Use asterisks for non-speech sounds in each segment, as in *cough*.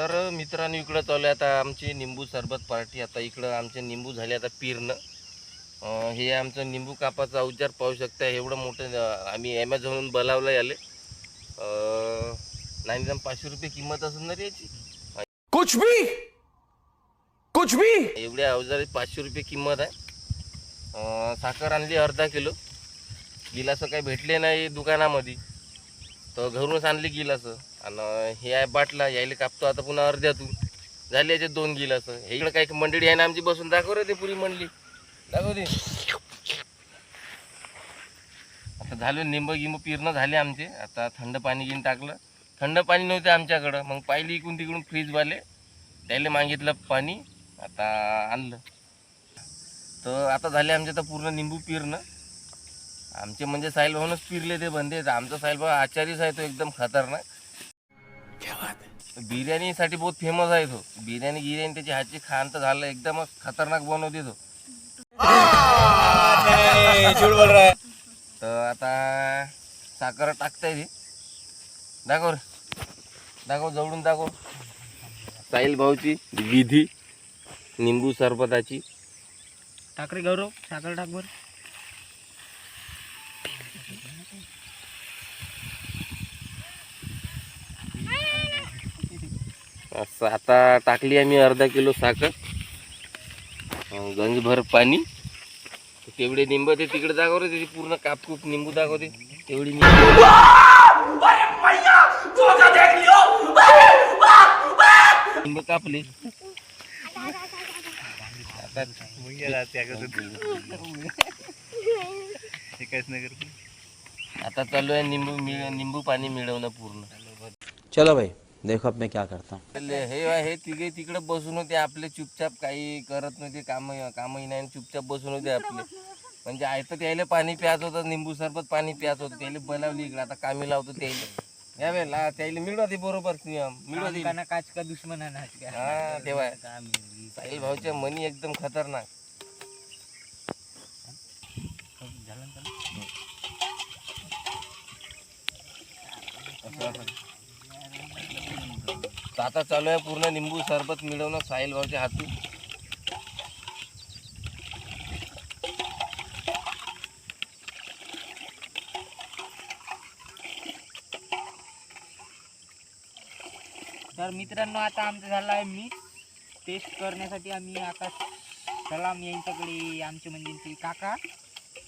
तर मित्रांनो इकडं चालू आहे आता आमची निंबू सरबत पार्टी आता इकडं आमचे निंबू झाले आता पिरणं. हे आमचं निंबू कापाचं अवजार पाहू शकता. एवढं मोठं आम्ही ॲमेझॉनहून बोलावलं याले. नाही निदान पाचशे रुपये किंमत असेल ना रे याची. कुछ भी! कुछ भी! एवढ्या अवजारी पाचशे रुपये किंमत आहे. साखर आणली अर्धा किलो. गिलासं काही भेटले नाही दुकानामध्ये. तर घरूनच आणली गिलासं आणि हे आहे बाटला यायला कापतो आता पुन्हा अर्ध्यातून झाले याचे दोन गिलासं हे इकडं काही मंडळी आहे ना आमची बसून दाखव रे ते पुरी मंडळी. दाखव ते. आता झालं निंब गिंब पिरणं झाले आमचे. आता थंड पाणी घेऊन टाकलं. थंड पाणी नव्हते आमच्याकडं. मग पाहिली इकडून तिकडून फ्रीजवाले. त्याला मागितलं पाणी. आता आणलं. तर आता झाले आमचे तर पूर्ण निंबू पिरणं. आमचे म्हणजे साहिल भाऊनच पिरले ते बंदे आमचा साहिल भाऊ आचारीच आहे तो एकदम खतरनाक. बिर्याणीसाठी बहुत फेमस आहे तो. बिर्याणी गिर्याणी त्याची हातची खान तर झालं एकदमच खतरनाक बनवते तो. तर आता साखर टाकताय ते. दाखव रे. दाखव जवळून दाखव. साहिल भाऊची विधी निंबू सरबताची. टाकरे गौरव साखर टाक बरं. असं आता टाकली आम्ही अर्धा किलो साखर. गंजभर पाणी. तेवढे निंब ते तिकडे दाखवते त्याची पूर्ण कापकूप निंबू दाखवते. तेवढी निंबू. निंब कापले. आता चालू आहे निंबू मिळ- निंबू पाणी मिळवणं पूर्ण. चलो भाई देखो अब मैं क्या करता हूँ हे हे तिघे तिकडे बसून होते आपले चुपचाप काही करत नव्हते काम कामही नाही आणि चुपचाप बसून होते आपले म्हणजे आयतं त्याला पाणी प्यायचं होतं निंबू सरबत पाणी प्यायचं होतं त्याला बनवली इकडे आता कामी लावतो त्याला या वेळेला त्याला मिळवा बरोबर नियम मिळवा ते. काना काच का दुश्मन आहे ना आज काय. हा तेव्हा काम आहे. साहिल भाऊच्या मनी एकदम खतरनाक झालं ना त्याला? तर आता चालू आहे पूर्ण निंबू सरबत मिळवणं साहिल भाऊच्या हातून. तर मित्रांनो आता आमचं झालं आहे मी टेस्ट करण्यासाठी आम्ही आता सलाम यांच्याकडे आमचे म्हणजे ते काका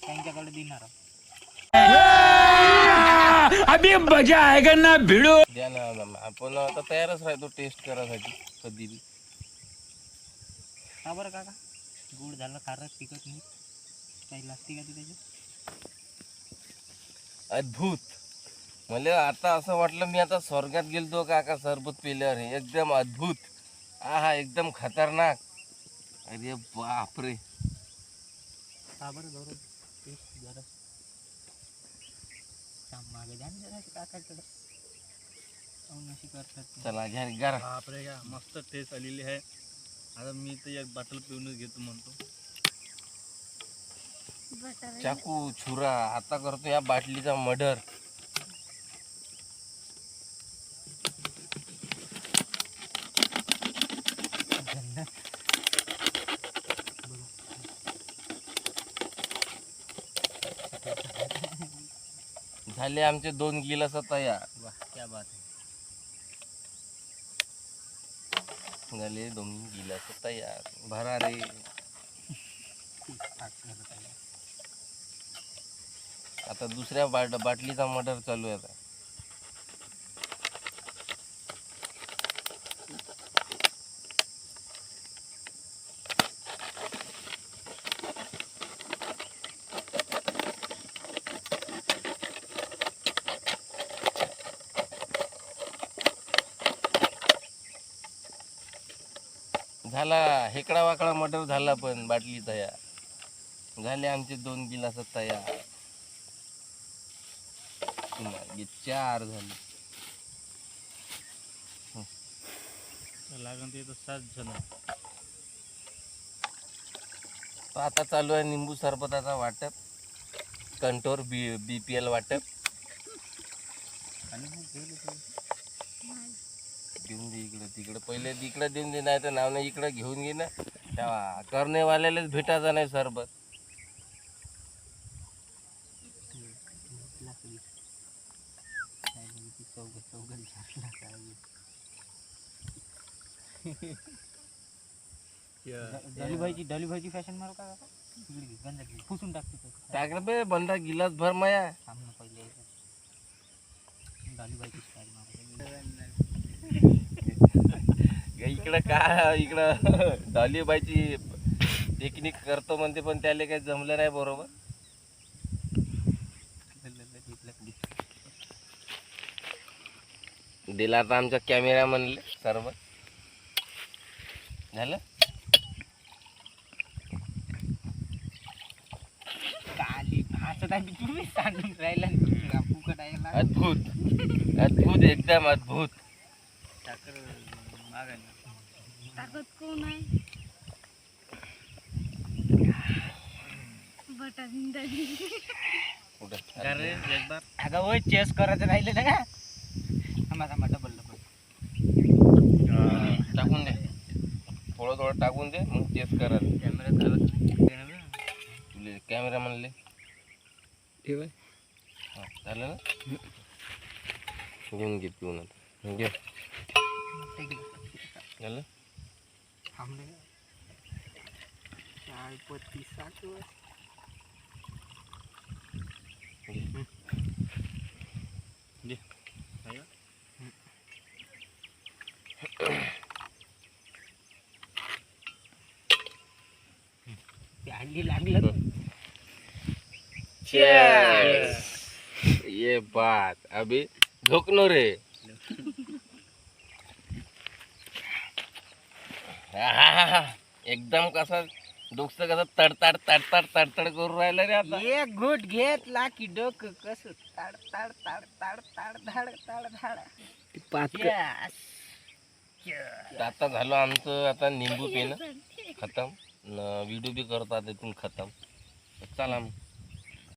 त्यांच्याकडे देणार आहोत. अभी मजा आएगा ना भिड़ो। द्या ना ना, आपण आता तयारच राहतो टेस्ट करायसाठी कधी बी. का बरं काका. गुड झालं खारट तिखट मीठ. काही लागते का ते त्याच्यात? अद्भुत. मला आता असं वाटलं मी आता स्वर्गात गेलतो का का सरबत पेल्यावर. हे एकदम अद्भुत. आहा एकदम खतरनाक. अरे बापरे. का बरं गौरव टेस्ट जरा. थांब मागे द्या ना जरा काकाकडे. पाहून अशी करतात ते. चला घ्या गार बापरे का मस्त टेस्ट आलेली आहे. आता मी तर एक बाटल पिऊनच घेतो म्हणतो. चाकू छुरा आता करतो या बाटलीचा मर्डर. झाले आमचे दोन गिलास तयार वाह क्या बात झाले दोन गिलास तयार भरा रे. आता दुसऱ्या बाट बाटलीचा मटर चालू आहे आता. झाला हेकडा वाकडा मर्डर झाला पण बाटली तयार. झाले आमचे दोन गिलास तयार. चार झाले. लागण ते सात जण आता चालू आहे निंबू सरबताचा वाटप कंटोर बी बी पी एल वाटप. देऊन दे इकडे तिकडे पहिले तिकडे देऊन दे नाही तर नाव नाही इकडे घेऊन घे ना तेव्हा करणेवाल्यालाच भेटायचं नाही सरबत डॉलीभाईची डॉलीभाईची फॅशन मारू का काका? इकडे घे, गंजा घे. पुसून टाकते तो. टाकलं बे बंदा गिलास भर माया थांब ना पहिले डॉलीभाईची स्टाईल मारू इकडं का इकडं डॉलीबाईची टेक्निक करतो म्हणते पण त्याला काही जमलं नाही बरोबर. दिला आता आमच्या कॅमेरा म्हणले सर्व. झालं. अद्भुत. अद्भुत एकदम अद्भुत. साखर मागाय ना ताकद कोण आहे? बटा जिंदाजी कुठं? काय रे एक बार अगं होय चेस करायचं राहिलं ना का? थांबा थांबा डबल डबल टाकून दे. थोडं थोडं टाकून दे मग टेस्ट करा कॅमेरा झाला तुले कॅमेरा म्हणले. ठेवाय हा, झालं ना? घेऊन घे पिऊन आता. घे झालं थांबले चार पत्ती सात घे अंडी लागलं Cheers. ये बात अभी झोकनो रे *laughs* एकदम कसं डोकं कसं तडताड तडताड तडतड करून राहिलं रे आता. एक घोट घेतला की डोकं कसं ताड ताड ताड ताड ताड धाड ताड धाड Yes. Yes. आता झालं आमचं आता निंबू पिणं खतम. व्हिडिओ बी करतो आता इथून खतम. चला मग.